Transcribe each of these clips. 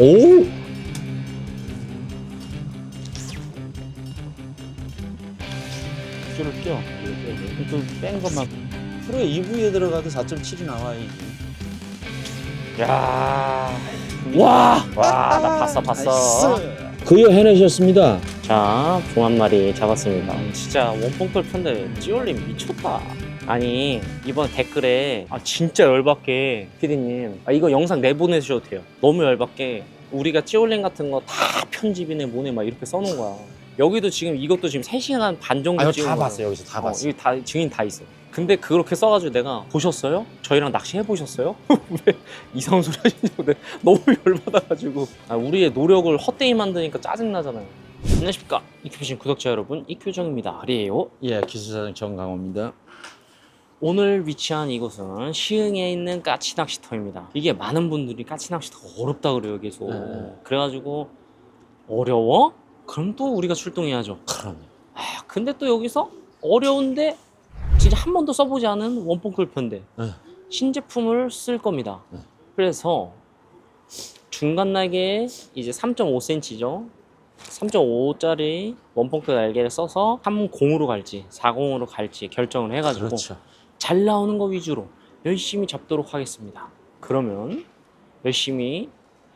오! 줄을 껴. 그뺀 것만. 프로에 2부에 들어가도 4.7이 나와요. 이게. 야. 와. 와, 나 봤어, 봤어. 그여 해내셨습니다. 자, 종한 마리 잡았습니다. 진짜 원뽕돌 편데 찌올림 미쳤다. 아니 이번 댓글에 아 진짜 열받게 피디님 아 이거 영상 내보내주셔도 돼요 너무 열받게 우리가 찌올림 같은 거 다 편집이네 뭐네 막 이렇게 써놓은 거야 여기도 지금 이것도 지금 3시간 반 정도 아유, 찍은 다 거야. 봤어요. 여기서 다 어, 봤어요. 여기 다 증인 다 있어. 근데 그렇게 써가지고 내가 보셨어요? 저희랑 낚시 해 보셨어요? 왜 이상한 소리 하시냐고 내가 너무 열받아가지고 아, 우리의 노력을 헛되이 만드니까 짜증 나잖아요. 안녕하십니까 이큐신 구독자 여러분 이큐정입니다. 아리에요. 예, 기술사장 정강호입니다. 오늘 위치한 이곳은 시흥에 있는 까치 낚시터입니다. 이게 많은 분들이 까치 낚시터가 어렵다 그래요 계속. 네. 그래가지고 어려워? 그럼 또 우리가 출동해야죠. 그럼요. 아, 근데 또 여기서 어려운데 진짜 한 번도 써보지 않은 원뽕클 편대 네. 신제품을 쓸 겁니다. 네. 그래서 중간 날개에 이제 3.5cm죠. 3.5짜리 원뽕클 날개를 써서 30으로 갈지 40으로 갈지 결정을 해가지고 그렇죠. 잘 나오는 거 위주로 열심히 잡도록 하겠습니다. 그러면 열심히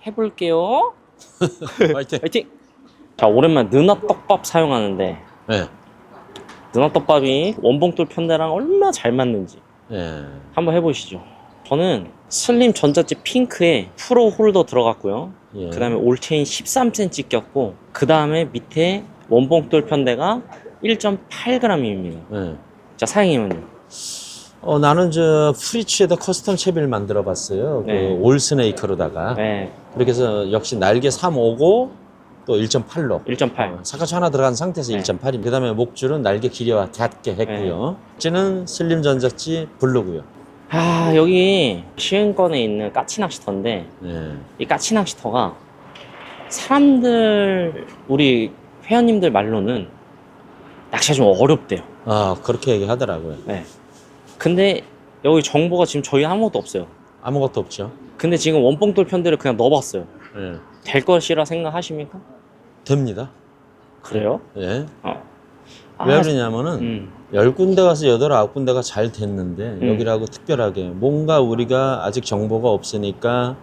해볼게요. 화이팅. 화이팅! 자 오랜만에 느나 떡밥 사용하는데 예. 누나 떡밥이 원봉돌 편대랑 얼마나 잘 맞는지 예. 한번 해보시죠. 저는 슬림 전자집 핑크에 프로 홀더 들어갔고요. 예. 그 다음에 올체인 13cm 꼈고 그 다음에 밑에 원봉돌 편대가 1.8g입니다. 예. 자 사장님은요? 어, 나는 저 프리츠에다 커스텀 채비를 만들어 봤어요. 네. 그 올 스네이커로다가. 네, 그렇게 해서 역시 날개 3오고 또 1.8로. 1.8. 사카추 하나 들어간 상태에서 네. 1.8입니다. 그 다음에 목줄은 날개 길이와 닿게 했고요. 찌는 슬림 전자찌 블루고요. 아 여기 시흥권에 있는 까치 낚시터인데 예. 이 까치 낚시터가 사람들 우리 회원님들 말로는 낚시가 좀 어렵대요. 아, 그렇게 얘기하더라고요. 네. 근데 여기 정보가 지금 저희 아무것도 없어요. 아무것도 없죠. 근데 지금 원뽕돌 편대를 그냥 넣어봤어요. 예. 될 것이라 생각하십니까? 됩니다. 그래요? 예. 아, 왜 그러냐면은 음, 열 군데 가서 여덟 아홉 군데가 잘 됐는데 음. 여기라고 특별하게 뭔가 우리가 아직 정보가 없으니까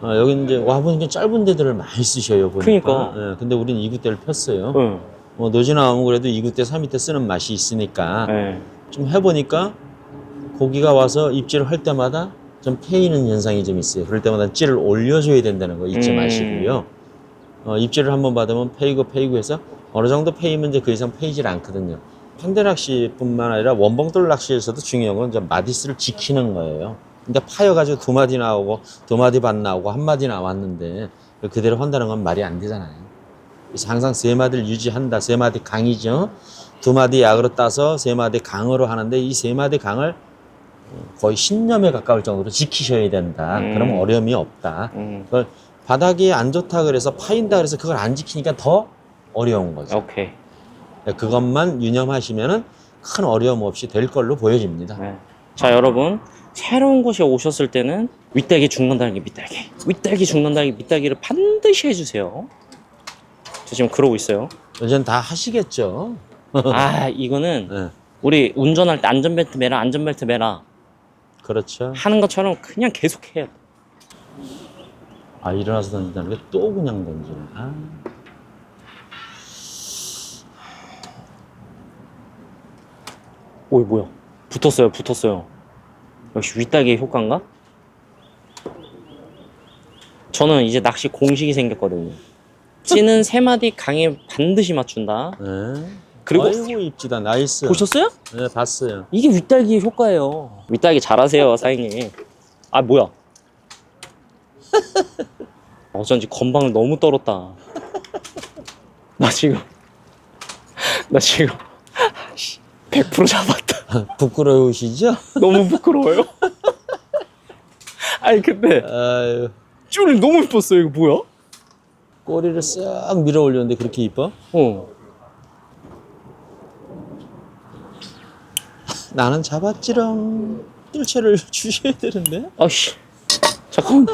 어, 여기 이제 와 보니까 짧은 데들을 많이 쓰셔요 보니까. 그러니까. 예, 근데 우린 2구대를 폈어요. 응, 뭐 노지나 하면 그래도 2구대, 3구대 쓰는 맛이 있으니까 네. 좀 해보니까 고기가 와서 입질을 할 때마다 좀 패이는 현상이 좀 있어요. 그럴 때마다 찌를 올려줘야 된다는 거 잊지 음. 마시고요. 어, 입질을 한번 받으면 패이고 패이고 해서 어느 정도 패이면 이제 그 이상 패이질 않거든요. 편대 낚시뿐만 아니라 원봉돌 낚시에서도 중요한 건 이제 마디스를 지키는 거예요. 근데 파여가지고 두 마디 나오고 두 마디 반 나오고 한 마디 나왔는데 그대로 한다는 건 말이 안 되잖아요. 그래서 항상 세 마디를 유지한다. 세 마디 강이죠. 두 마디 약으로 따서 세 마디 강으로 하는데 이 세 마디 강을 거의 신념에 가까울 정도로 지키셔야 된다. 음. 그러면 어려움이 없다. 음, 그걸 바닥이 안 좋다 그래서 파인다 그래서 그걸 안 지키니까 더 어려운 거죠. 오케이. 그것만 유념하시면은 큰 어려움 없이 될 걸로 보여집니다. 네. 자, 여러분. 새로운 곳에 오셨을 때는 윗달기, 중간달기, 밑달기. 윗달기, 중간달기, 밑달기를 반드시 해주세요. 저 지금 그러고 있어요. 이제는 다 하시겠죠. 아, 이거는 네, 우리 운전할 때 안전벨트 매라, 안전벨트 매라 그렇죠. 하는 것처럼 그냥 계속 해요. 아 일어나서 던진다는 게 또 그냥 던지네. 아. 오이 뭐야 붙었어요 붙었어요 역시 윗다기의 효과인가? 저는 이제 낚시 공식이 생겼거든요 찌는 세 마디 강에 반드시 맞춘다 네. 그리고 아이고 입지다 나이스. 보셨어요? 네 봤어요. 이게 윗달기의 효과예요 윗달기 잘하세요 사장님 아 뭐야 어쩐지 건방을 너무 떨었다 나 지금 나 지금 100% 잡았다 부끄러우시죠? 너무 부끄러워요. 아니 근데 아유 쭈리 너무 이뻤어요. 이거 뭐야? 꼬리를 싹 밀어 올렸는데 그렇게 이뻐? 어. 나는 잡았지롱. 뜰채를 주셔야 되는데. 아씨. 잠깐만.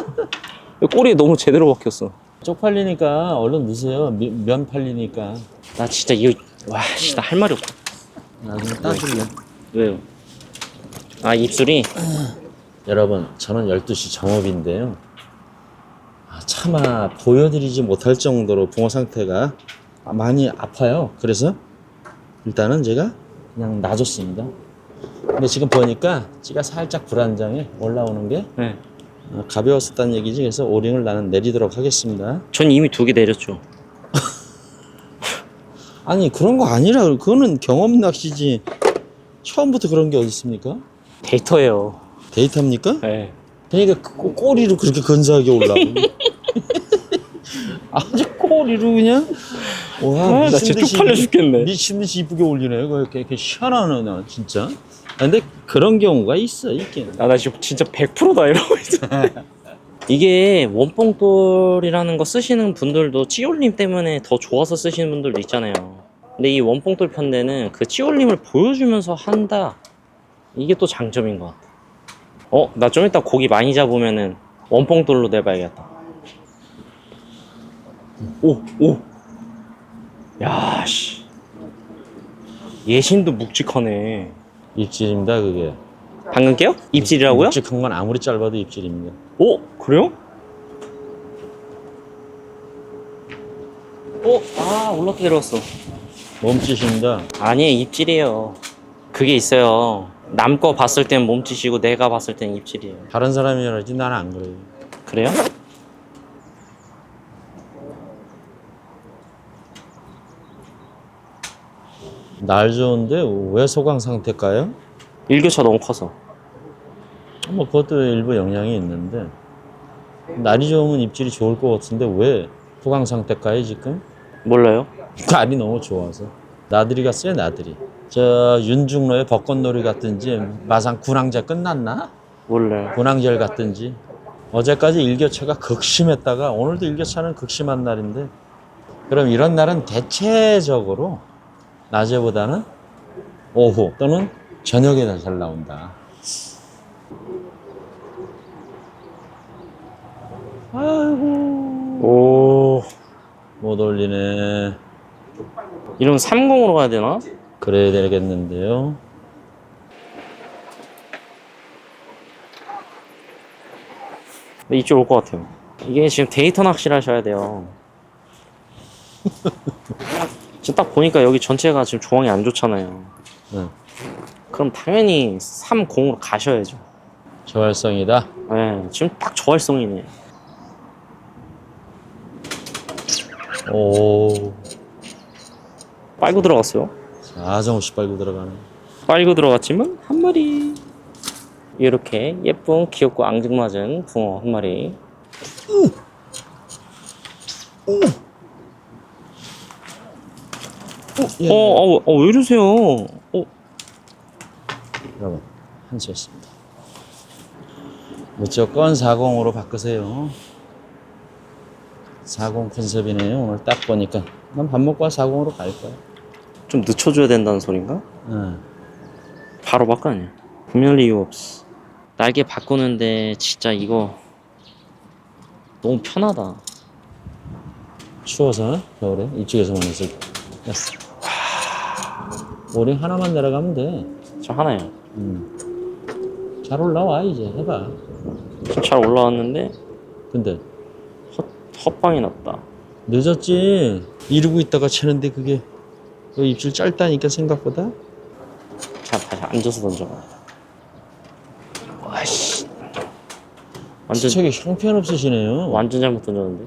꼬리에 너무 제대로 박혔어. 쪽팔리니까 얼른 넣으세요. 미- 면 팔리니까. 나 진짜 이거 와, 씨, 나 할 말이 없다. 나중에 따줄래. 왜요? 아 입술이 여러분, 저는 12시 정업인데요. 아, 차마 보여드리지 못할 정도로 붕어 상태가 많이 아파요. 그래서 일단은 제가 그냥 놔줬습니다. 근데 지금 보니까 찌가 살짝 불안정해 올라오는 게 네. 어, 가벼웠었다는 얘기지. 그래서 오링을 나는 내리도록 하겠습니다. 전 이미 두 개 내렸죠. 아니 그런 거 아니라 그거는 경험 낚시지. 처음부터 그런 게 어디 있습니까? 데이터예요. 데이터입니까? 네. 그러니까 그 꼬- 꼬리로 그렇게 근사하게 올라오고 아주 꼬리로 그냥 와 아, 나 미친 진짜 듯이 쪽팔려 죽겠네. 미친 듯이 이쁘게 올리네 그거 이렇게, 이렇게 시원하네 나 진짜 아, 근데 그런 경우가 있어 있긴 아, 나 지금 진짜 100%다 이러고 있어. 이게 원뽕돌이라는 거 쓰시는 분들도 찌올림 때문에 더 좋아서 쓰시는 분들도 있잖아요. 근데 이 원뽕돌 편대는 그 찌올림을 보여주면서 한다. 이게 또 장점인 것 같아. 어, 나 좀 이따 고기 많이 잡으면은 원뽕돌로 내봐야겠다. 오, 오. 야, 씨. 예신도 묵직하네. 입질입니다 그게 방금 깨요? 입질이라고요? 묵직한 건 아무리 짧아도 입질입니다 오, 그래요? 어, 아, 올라게 들어왔어. 몸짓입니다 아니, 입질이에요. 그게 있어요. 남 거 봤을 땐 몸짓이고 내가 봤을 땐 입질이에요. 다른 사람이라지 나는 안 그래요 그래요? 날 좋은데 왜 소강 상태일까요? 일교차 너무 커서. 뭐 그것도 일부 영향이 있는데 날이 좋으면 입질이 좋을 것 같은데 왜 소강 상태일까요 지금? 몰라요? 날이 너무 좋아서 나들이 갔어요 나들이 저 윤중로의 벚꽃놀이 갔든지 마산 군항제 끝났나? 몰라요. 군항제를 갔든지 어제까지 일교차가 극심했다가 오늘도 일교차는 극심한 날인데 그럼 이런 날은 대체적으로 낮에보다는 오후 또는 저녁에 더 잘 나온다 아이고 오. 못 올리네 이러면 30으로 가야 되나? 그래야 되겠는데요. 네, 이쪽 올 것 같아요. 이게 지금 데이터 낚시를 하셔야 돼요. 지금 딱 보니까 여기 전체가 지금 조항이 안 좋잖아요. 네. 그럼 당연히 3공으로 가셔야죠. 저활성이다. 네, 지금 딱 저활성이네. 오, 빨고 들어갔어요. 사정없이 빨고 들어가네. 빨고 들어갔지만 한 마리. 이렇게 예쁜 귀엽고 앙증맞은 붕어 한 마리. 예. 어, 어, 어, 왜 이러세요? 어, 여러분, 한수였습니다. 무조건 40으로 바꾸세요. 40 컨셉이네요. 오늘 딱 보니까. 난 밥 먹고 40으로 갈 거야. 좀 늦춰줘야 된다는 소린가? 응. 바로 바꿔 아니야. 분별 이유 없어. 날개 바꾸는데 진짜 이거 너무 편하다. 추워서 겨울에 이쪽에서만 했을 때. 됐어. 오링 하나만 내려가면 돼. 저 하나요. 음. 잘 올라와 이제 해봐. 좀잘 올라왔는데 근데 헛, 헛방이 났다. 늦었지. 이러고 있다가 채는데 그게 그 입질 짧다니까 생각보다. 자, 다시 앉아서 던져봐. 와씨. 완전 수척이 형편없으시네요. 완전 잘못 던졌는데.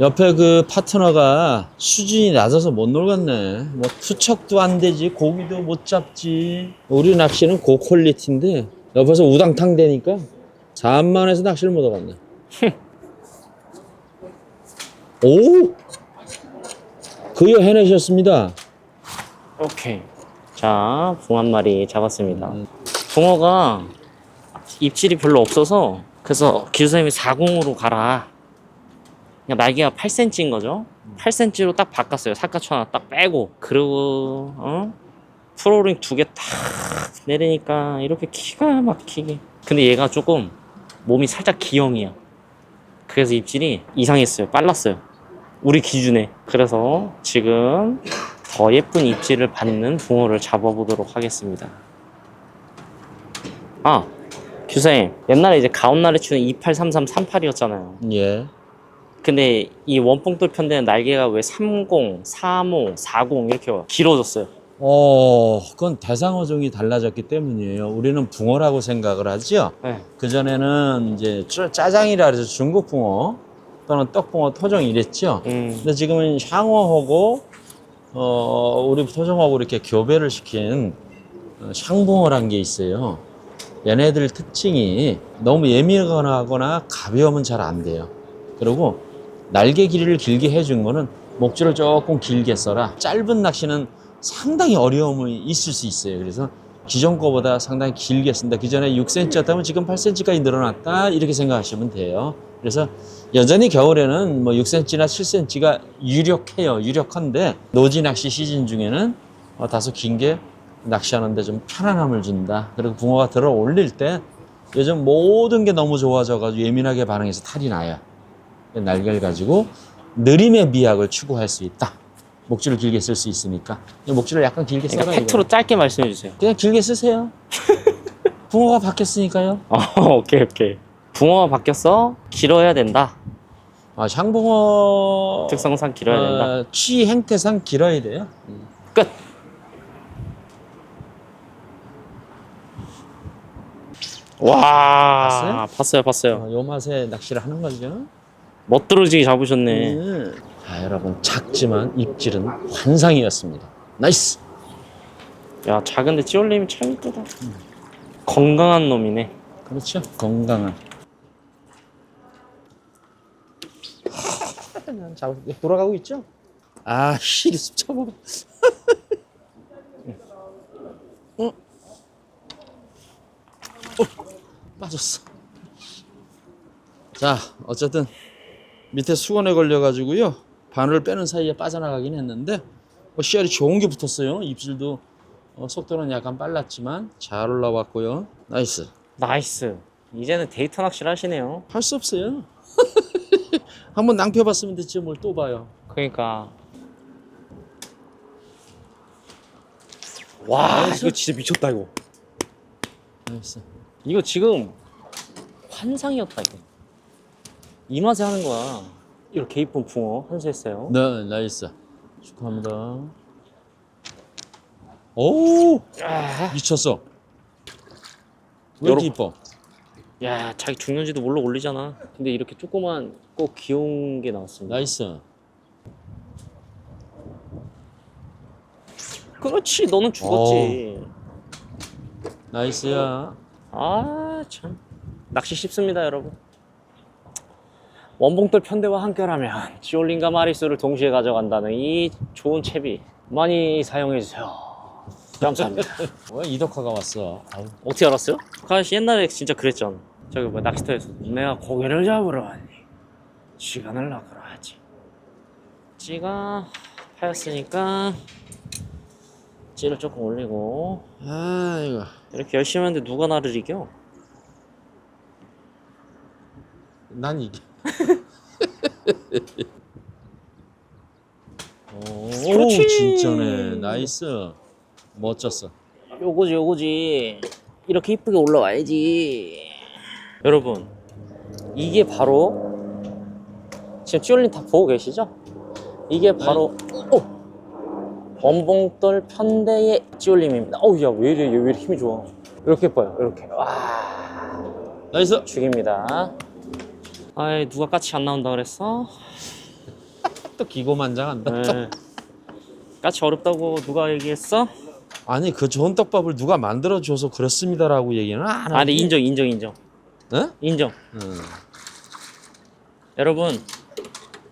옆에 그 파트너가 수준이 낮아서 못 놀겠네. 뭐 투척도 안 되지, 고기도 못 잡지. 우리 낚시는 고퀄리티인데 옆에서 우당탕 되니까 산만해서 낚시를 못 하겠네. 오! 그여 해내셨습니다. 오케이. 자, 붕한 마리 잡았습니다. 음. 붕어가 입질이 별로 없어서 그래서 기수님이 40으로 가라. 그냥 날개가 8cm인 거죠. 8cm로 딱 바꿨어요. 사카초 하나 딱 빼고 그리고 어? 프로링 두 개 딱 내리니까 이렇게 기가 막히게. 근데 얘가 조금 몸이 살짝 기형이야. 그래서 입질이 이상했어요. 빨랐어요. 우리 기준에. 그래서 지금 더 예쁜 입질을 받는 붕어를 잡아보도록 하겠습니다. 아, 규사님. 옛날에 이제 가온날에 추는 283338이었잖아요. 예. 근데 이 원뽕돌 편대는 날개가 왜 30, 35, 40 이렇게 길어졌어요. 어, 그건 대상어종이 달라졌기 때문이에요. 우리는 붕어라고 생각을 하죠. 네. 그 전에는 이제 짜- 짜장이라 해서 중국 붕어 또는 떡붕어, 토종 이랬죠. 음, 근데 지금은 향어하고 어, 우리 토종하고 이렇게 교배를 시킨 어, 샹붕어란 게 있어요. 얘네들 특징이 너무 예민하거나 가벼우면 잘 안 돼요. 그리고 날개 길이를 길게 해준 거는 목줄을 조금 길게 써라. 짧은 낚시는 상당히 어려움이 있을 수 있어요. 그래서 기존 거보다 상당히 길게 쓴다. 기존에 6cm였다면 지금 8cm까지 늘어났다. 이렇게 생각하시면 돼요. 그래서 여전히 겨울에는 뭐 6cm나 7cm가 유력해요. 유력한데 노지 낚시 시즌 중에는 어, 다소 긴 게 낚시하는데 좀 편안함을 준다. 그리고 붕어가 들어 올릴 때 요즘 모든 게 너무 좋아져가지고 예민하게 반응해서 탈이 나요. 날개를 가지고 느림의 미학을 추구할 수 있다. 목줄을 길게 쓸 수 있으니까 이 목줄을 약간 길게 써라. 그러니까 팩트로 짧게 말씀해 주세요. 그냥 길게 쓰세요. 붕어가 바뀌었으니까요. 어, 오케이, 오케이. 붕어가 바뀌었어? 길어야 된다. 아, 향붕어 특성상 길어야 된다. 어, 취 행태상 길어야 돼요. 끝. 와, 봤어요? 봤어요, 봤어요. 어, 요 맛에 낚시를 하는 거죠. 멋들어지게 잡으셨네. 음. 자, 여러분 작지만 입질은 환상이었습니다. 나이스. 야, 작은데 찌올림이 참 이쁘다. 건강한 놈이네. 그렇죠. 건강한. 난 잡, 돌아가고 있죠? 아, 씨, 잡아봐. 어? 어? 빠졌어. 자, 어쨌든 밑에 수건에 걸려가지고요. 바늘을 빼는 사이에 빠져나가긴 했는데 뭐 씨알이 좋은 게 붙었어요. 입질도 어, 속도는 약간 빨랐지만 잘 올라왔고요. 나이스. 나이스. 이제는 데이터 낚시를 하시네요. 할 수 없어요. 한번 낭패봤으면 됐지 뭘 또 봐요. 그러니까. 와, 이거 진짜 미쳤다, 이거. 나이스. 이거 지금 환상이었다, 이거. 이 맛에 하는 거야. 이렇게 이쁜 붕어 한수했어요. 네, 나이스. 축하합니다. 오, 아, 미쳤어. 왜 이렇게 이뻐? 야, 자기 중년지도 몰라 올리잖아. 근데 이렇게 조그만 꼭 귀여운 게 나왔습니다. 나이스. 그렇지, 너는 죽었지. 나이스야. 아, 참. 낚시 쉽습니다, 여러분. 원봉돌 편대와 함께라면 지올린과 마리수를 동시에 가져간다는 이 좋은 채비 많이 사용해주세요. 감사합니다. 왜 이덕화가 왔어? 아우. 어떻게 알았어요? 그 아저씨 옛날에 진짜 그랬잖아. 저기 뭐 낚시터에서 내가 고개를 잡으러 왔니? 시간을 낚으러 하지. 찌가 파였으니까 찌를 조금 올리고 아이고. 이렇게 열심히 하는데 누가 나를 이겨? 난 이게. 오, 그렇지. 진짜네. 나이스. 멋졌어. 요거지 요거지 이렇게 이쁘게 올라와야지 여러분 이게 바로 지금 찌올린 다 보고 계시죠? 이게 바로 어! 원봉돌 편대의 찌올림입니다 어우 야왜 이래 얘왜 이렇게 힘이 좋아 이렇게 예뻐요 이렇게 와 나이스. 죽입니다 아이 누가 까치 안 나온다 그랬어? 또 기고만장한다. 네. 까치 어렵다고 누가 얘기했어? 아니 그 좋은 떡밥을 누가 만들어 줘서 그렇습니다라고 얘기는 안 하고. 아 근데 인정 인정 인정 어? 인정 응. 여러분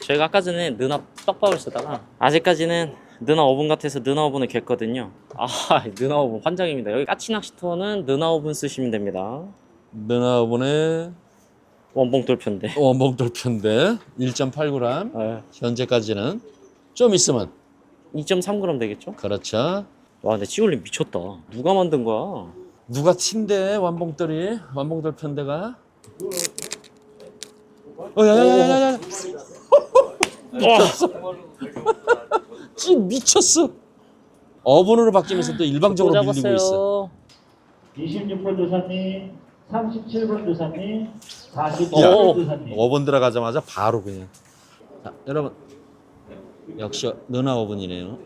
저희가 아까 전에 느나 떡밥을 쓰다가 아직까지는 느나 오븐 같아서 느나 오븐을 겠거든요 아 느나 오븐 환장입니다 여기 까치 낚시터는 느나 오븐 쓰시면 됩니다 누나분의 원봉 돌편데 원봉 돌편대 1.8g 네. 현재까지는 좀 있으면 2.3g 되겠죠? 그렇죠. 와 근데 찌올림 미쳤다 누가 만든 거야 누가 튄대 완봉돌이 완봉돌 편대가 어, 야야야야야. 미쳤어. 찐 미쳤어. 어분으로 바뀌면서 또 일방적으로 밀리고 있어. 26번 조사님, 37번 조사님, 야, 47번 조사님. 5번 들어가자마자 바로 그냥. 자, 여러분. 역시 너나 5번이네요.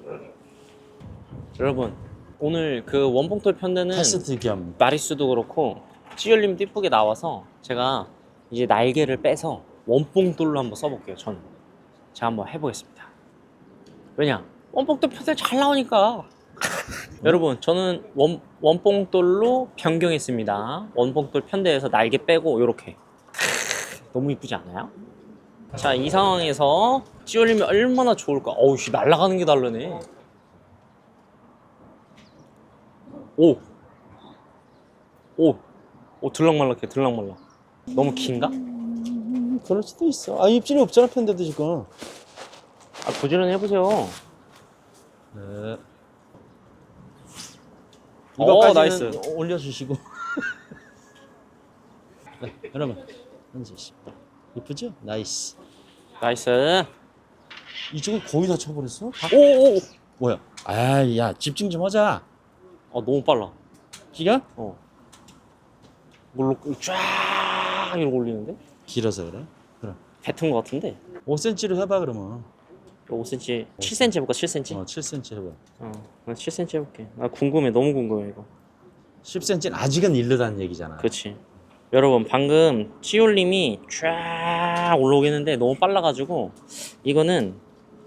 여러분 오늘 그 원봉돌 편대는 테스트 겸. 마리수도 그렇고 찌열림도 이쁘게 나와서 제가 이제 날개를 빼서 원봉돌로 한번 써볼게요 저는 제가 한번 해보겠습니다 왜냐 원봉돌 편대 잘 나오니까 여러분 저는 원, 원봉돌로 변경했습니다 원봉돌 편대에서 날개 빼고 이렇게 너무 이쁘지 않아요? 자 이 상황에서 찌열림이 얼마나 좋을까 어우 씨 날아가는 게 다르네 오 오, 오 들락말락해 들락말락 너무 긴가? 음, 그럴 수도 있어. 아, 입질이 없잖아, 팬데도 지금. 아 부지런히 해보세요 네. 오, 이거까지는 나이스. 올려주시고. 네, 여러분, 앉으시죠. 이쁘죠? 나이스. 나이스 이쪽은 거의 다 쳐버렸어? 다? 오오 뭐야? 아, 야, 집중 좀 하자. 아 너무 빨라 기가? 어 물로 쫙 이러고 올리는데? 길어서 그래. 뱉은 것 같은데 5cm로 해봐, 그러면. 5cm 7cm 해볼까 7cm 어, 7cm 해봐. 어, 난 7cm 해볼게 나 궁금해 너무 궁금해 이거 10cm는 아직은 일르다는 얘기잖아. 그렇지 여러분 방금 찌올림이 쫙 올라오겠는데 너무 빨라가지고 이거는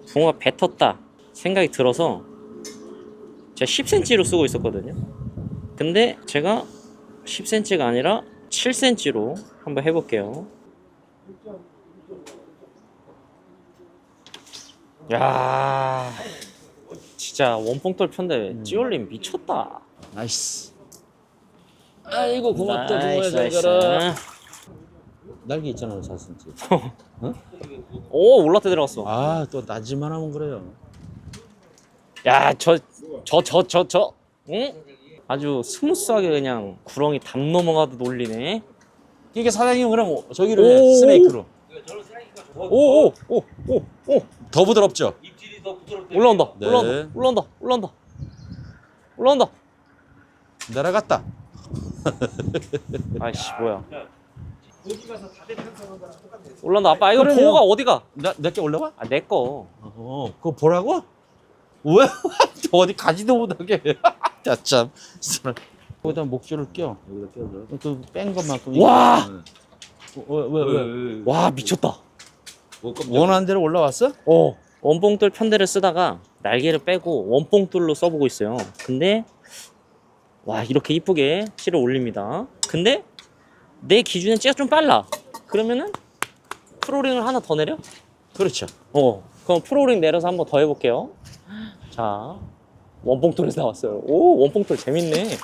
붕어가 뱉었다 생각이 들어서 제가 10cm로 쓰고 있었거든요. 근데 제가 10cm가 아니라 7cm로 한번 해볼게요. 야 진짜 원뽕돌 편데 찌올림 미쳤다. 나이스. 아이고, 고맙다, 나이스, 붕어야, 잘 나이스. 가라. 날개 있잖아, 4cm. 오 올라테 들어갔어 아, 또 낮이만 하면 그래요. 야, 저, 저, 저, 저, 저, 응? 아주 스무스하게 그냥 구렁이 담 넘어가듯 올리네. 이게 사장님 그럼 저기로 오. 해, 스네이크로. 오, 오, 오, 오, 오, 더 부드럽죠? 올라온다, 네. 올라온다, 올라온다, 올라온다, 올라온다. 날아갔다. 아이씨, 뭐야? 올라온다, 아빠. 이거 그러네요. 보호가 어디가? 나, 내게 올라와? 아, 내 거. 어, 그거 보라고? 왜? 어디 가지도 못하게. 자, 참. 거기다 목줄을 껴. 여기다 껴줘. 그뺀 것만큼. 와! 어, 왜, 왜, 왜? 와, 미쳤다. 원하는 대로 올라왔어? 어, 원뽕돌 편대를 쓰다가 날개를 빼고 원뽕돌로 써보고 있어요. 근데 와 이렇게 이쁘게 실을 올립니다. 근데 내 기준엔 찌가 좀 빨라. 그러면은 프로링을 하나 더 내려? 그렇죠. 어, 그럼 프로링 내려서 한번 더 해볼게요. 자, 원뽕돌에서 나왔어요. 오, 원뽕돌 재밌네.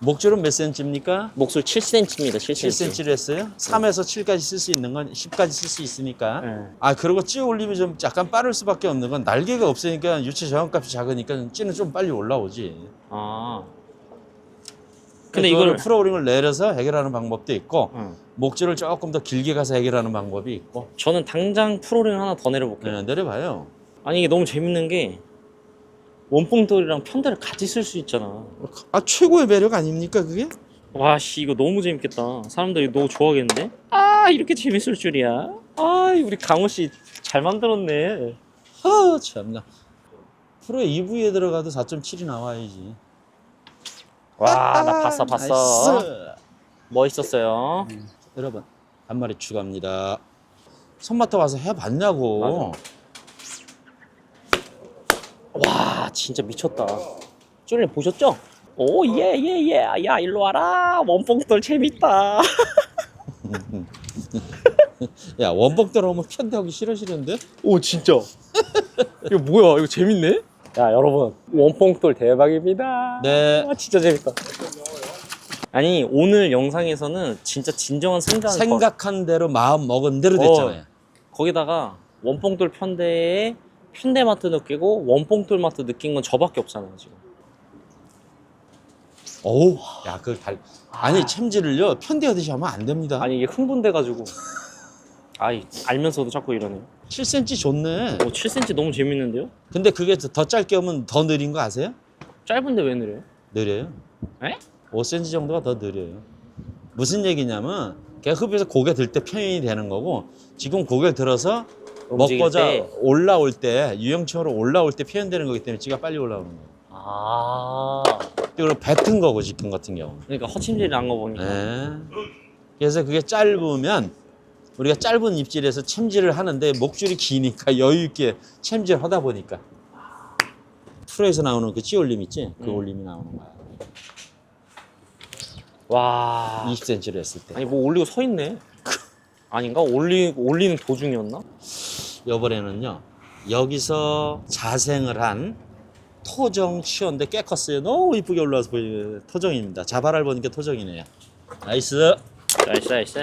목줄은 몇 cm입니까? 목줄 7cm입니다. 7cm. 7cm로 했어요. 3에서 7까지 쓸 수 있는 건 10까지 쓸 수 있으니까. 네. 아, 그리고 찌 올리면 좀 약간 빠를 수밖에 없는 건 날개가 없으니까 유체 저항값이 작으니까 찌는 좀 빨리 올라오지. 아. 근데 근데 이거를 이거를 프로그램을 내려서 해결하는 방법도 있고 응. 목줄을 조금 더 길게 가서 해결하는 방법이 있고 저는 당장 프로링 하나 더 내려볼게요. 네, 내려봐요. 아니 이게 너무 재밌는 게 원뽕돌이랑 편대를 같이 쓸 수 있잖아. 아 최고의 매력 아닙니까 그게? 와씨 이거 너무 재밌겠다. 사람들이 너무 좋아하겠는데? 아 이렇게 재밌을 줄이야. 아 우리 강호 씨 잘 만들었네. 아 참나. 프로에 EV에 들어가도 4.7이 나와야지. 와 나 봤어 봤어. 나이스. 멋있었어요. 여러분 한 마리 추가합니다. 손마터 와서 해봤냐고. 와 진짜 미쳤다. 쫄님 보셨죠? 오 예 예 예. 야 일로 와라. 원뽕돌 재밌다. 야 원복 들어오면 편대하기 싫어 싫은데? 오 진짜 이거 뭐야 이거 재밌네 야 여러분 원뽕돌 대박입니다 네. 아, 진짜 재밌다 아니 오늘 영상에서는 진짜 진정한 생각 생각한 대로 마음 먹은 대로 됐잖아요. 거기다가 원뽕돌 편대에 편대마트 느끼고 원뽕돌 마트 느낀 건 저밖에 없잖아요 지금 어우, 야, 그걸 달. 아니, 챔질을요, 편대하듯이 하면 안 됩니다. 아니 이게 흥분돼가지고 아이 알면서도 자꾸 이러네요. 7cm 좋네. 어, 7cm 너무 재밌는데요? 근데 그게 더 짧게 오면 더 느린 거 아세요? 짧은데 왜 느려요? 느려요. 에? 5cm 정도가 더 느려요. 무슨 얘기냐면 걔가 흡입해서 고개 들때 표현이 되는 거고 지금 고개를 들어서 움직일 먹고자 때? 올라올 때 유형처럼 올라올 때 표현되는 거기 때문에 지가 빨리 올라오는 거예요. 아 이걸 뱉은 거고 지금 같은 경우는. 그러니까 허침질이 난거 보니까 네. 그래서 그게 짧으면 우리가 짧은 입질에서 챔질을 하는데 목줄이 기니까 여유 있게 챔질 하다 보니까 프로에서 나오는 그 찌올림 있지? 그 음. 올림이 나오는 거야. 와 20cm를 했을 때. 아니 뭐 올리고 서 있네. 아닌가? 올리 올리는 도중이었나? 이번에는요 여기서 자생을 한 토정 치어인데 꽤 컸어요 너무 이쁘게 올라와서 보이는 토정입니다 자바랄 보니까 토정이네요 나이스 나이스 나이스.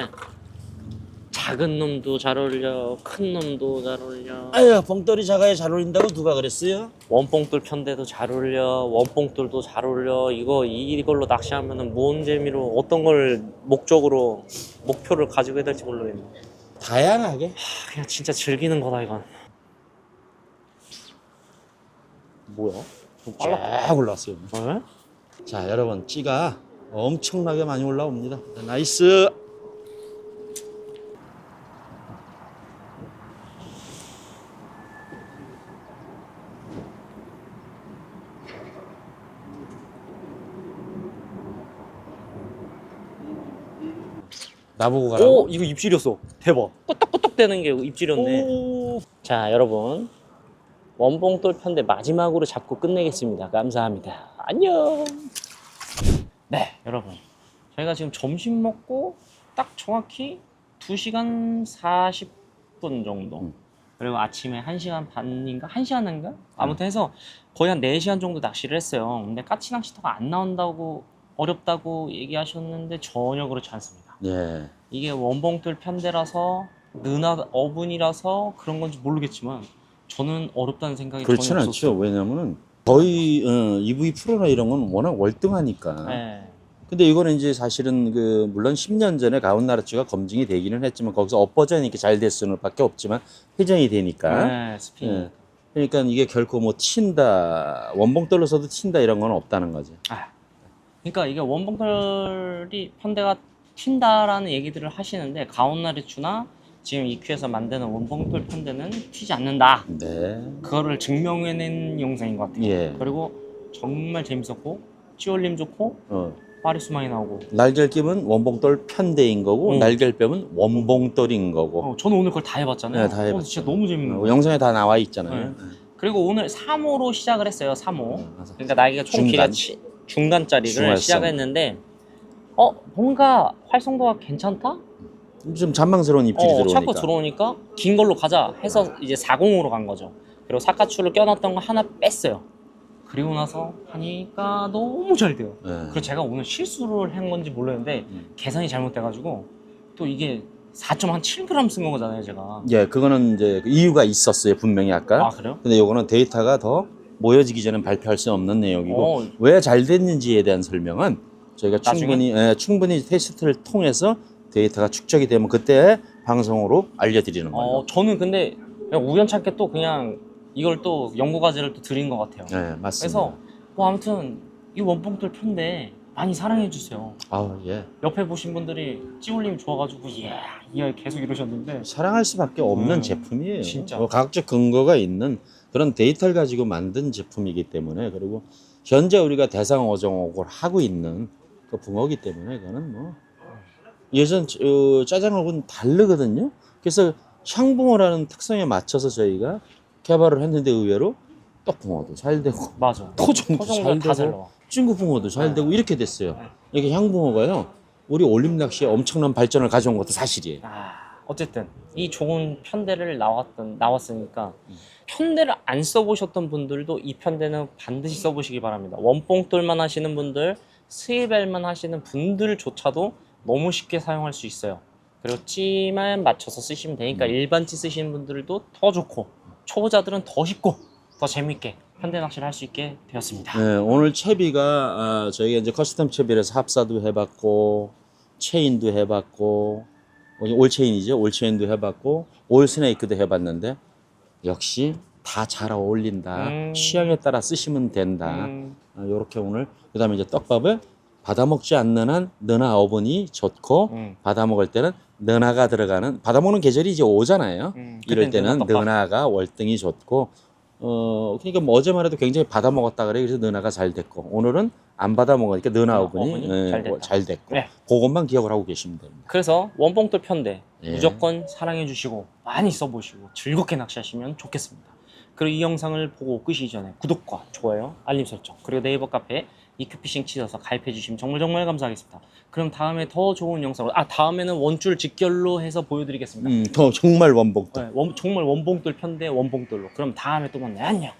작은 놈도 잘 어울려, 큰 놈도 잘 어울려. 아유 봉돌이 자가에 잘 어울린다고 누가 그랬어요? 원뽕돌 편대도 잘 어울려, 원뽕돌도 잘 어울려. 이거 이걸로 낚시하면은 뭔 재미로 어떤 걸 목적으로 목표를 가지고 해야 될지 모르겠네. 다양하게 하, 그냥 진짜 즐기는 거다 이건. 뭐야? 좀 빨라. 쫙 올라왔어요 에? 자 여러분 찌가 엄청나게 많이 올라옵니다 나이스 나보고 가라고? 오 이거 입질이었어. 대박. 끄떡끄떡 되는 게 입질이었네. 오. 자 여러분 원봉돌 편대 마지막으로 잡고 끝내겠습니다 감사합니다 안녕 네 여러분 저희가 지금 점심 먹고 딱 정확히 2시간 40분 정도 음. 그리고 아침에 1시간 반인가 1시간인가 아무튼 해서 거의 한 4시간 정도 낚시를 했어요 근데 까치 낚시터가 안 나온다고 어렵다고 얘기하셨는데 전혀 그렇지 않습니다 예. 이게 원봉돌 편대라서 느나 어분이라서 그런 건지 모르겠지만 저는 어렵다는 생각이 그렇지는 전혀 않죠. 없었어요. 왜냐면은 거의 어, EV 프로나 이런 건 워낙 월등하니까. 네. 근데 이거는 이제 사실은 그 물론 10년 전에 가온나르츠가 검증이 되기는 했지만 거기서 업버전이 이렇게 잘 됐을 밖에 없지만 회전이 되니까. 네. 예. 그러니까 이게 결코 뭐 튄다 원봉돌로서도 튄다 이런 건 없다는 거지. 아, 그러니까 이게 원봉돌이 편대가 튄다라는 얘기들을 하시는데 가온나리추나 지금 EQ에서 만드는 원봉돌 편대는 튀지 않는다. 네. 그거를 증명해낸 영상인 것 같아요. 예. 그리고 정말 재밌었고 찌올림 좋고 어. 파리수 많이 나오고. 날결김은 원봉돌 편대인 거고 응. 날결뱀은 원봉돌인 거고. 어, 저는 오늘 그걸 다 해봤잖아요. 네, 다 어, 해봤죠. 진짜 너무 재밌는 어, 거예요. 영상에 다 나와 있잖아요. 네. 그리고 오늘 3호로 시작을 했어요. 3호. 음, 그러니까 나이가 총 중간. 길이가 치- 중간짜리를 중활성. 시작했는데 어 뭔가 활성도가 괜찮다? 좀 잔망스러운 입질이 어, 들어오니까. 자꾸 들어오니까 긴 걸로 가자 해서 이제 40으로 간 거죠. 그리고 사카추를 껴놨던 거 하나 뺐어요. 그리고 나서 하니까 너무 잘 돼요. 네. 그래서 제가 오늘 실수를 한 건지 몰랐는데 음. 계산이 잘못돼가지고 또 이게 4.7g 쓴 거잖아요, 제가. 예, 그거는 이제 그 이유가 있었어요, 분명히 아까. 아 그래요? 근데 요거는 데이터가 더 모여지기 전에 발표할 수 없는 내용이고 어, 왜 잘 됐는지에 대한 설명은 저희가? 충분히 예, 충분히 테스트를 통해서 데이터가 축적이 되면 그때 방송으로 알려드리는 거예요. 어, 저는 근데 그냥 우연찮게 또 그냥 이걸 또 연구 과제를 또 드린 것 같아요. 네, 맞습니다. 그래서 뭐 아무튼 이 원봉돌 편데 많이 사랑해 주세요. 아, 예. 옆에 보신 분들이 찌올림 좋아가지고 예, 예 계속 이러셨는데 사랑할 수밖에 없는 음, 제품이에요. 진짜. 뭐 과학적 근거가 있는 그런 데이터를 가지고 만든 제품이기 때문에 그리고 현재 우리가 대상 어종을 하고 있는 그 붕어기 때문에 그거는 뭐 예전 어, 짜장하고는 다르거든요. 그래서 향붕어라는 특성에 맞춰서 저희가 개발을 했는데 의외로 떡붕어도 잘 되고 맞아. 토종도 잘 되고 나와. 중국붕어도 잘 네. 되고 이렇게 됐어요. 이게 향붕어가요. 우리 올림 낚시에 엄청난 발전을 가져온 것도 사실이에요. 아, 어쨌든 이 좋은 편대를 나왔던 나왔으니까 음. 편대를 안 써보셨던 분들도 이 편대는 반드시 써보시기 바랍니다. 원뽕돌만 하시는 분들, 스위벨만 하시는 분들조차도 너무 쉽게 사용할 수 있어요. 그리고 찌만 맞춰서 쓰시면 되니까 음. 일반 찌 쓰시는 분들도 더 좋고 초보자들은 더 쉽고 더 재밌게 편대 낚시를 할 수 있게 되었습니다. 네, 오늘 채비가 아, 저희가 이제 커스텀 채비라서 합사도 해봤고 체인도 해봤고 어, 올체인이죠. 올 체인도 해봤고 올 스네이크도 해봤는데 역시 다 잘 어울린다. 음. 취향에 따라 쓰시면 된다. 음, 이렇게 오늘 그다음에 이제 떡밥을 받아 먹지 않는 한 너나 어분이 좋고 음. 받아 먹을 때는 너나가 들어가는 받아 먹는 계절이 이제 오잖아요. 음, 이럴 때는 너나. 너나가 월등히 좋고 어 그러니까 뭐 어제만 해도 굉장히 받아 먹었다 그래 그래서 너나가 잘 됐고 오늘은 안 받아 먹으니까 너나 어분이, 어분이 예, 잘 됐다. 잘 됐고 네. 그것만 기억을 하고 계시면 됩니다. 그래서 원봉돌 편대 예. 무조건 사랑해 주시고 많이 써보시고 즐겁게 낚시하시면 좋겠습니다. 그리고 이 영상을 보고 끄시기 전에 구독과 좋아요, 알림 설정 그리고 네이버 카페 이큐피싱 치셔서 가입해 주시면 정말 정말 감사하겠습니다. 그럼 다음에 더 좋은 영상으로 아 다음에는 원줄 직결로 해서 보여드리겠습니다. 음, 더 정말 원복도. 네, 원- 정말 원봉돌 편대 원봉돌로 그럼 다음에 또 만나요. 안녕.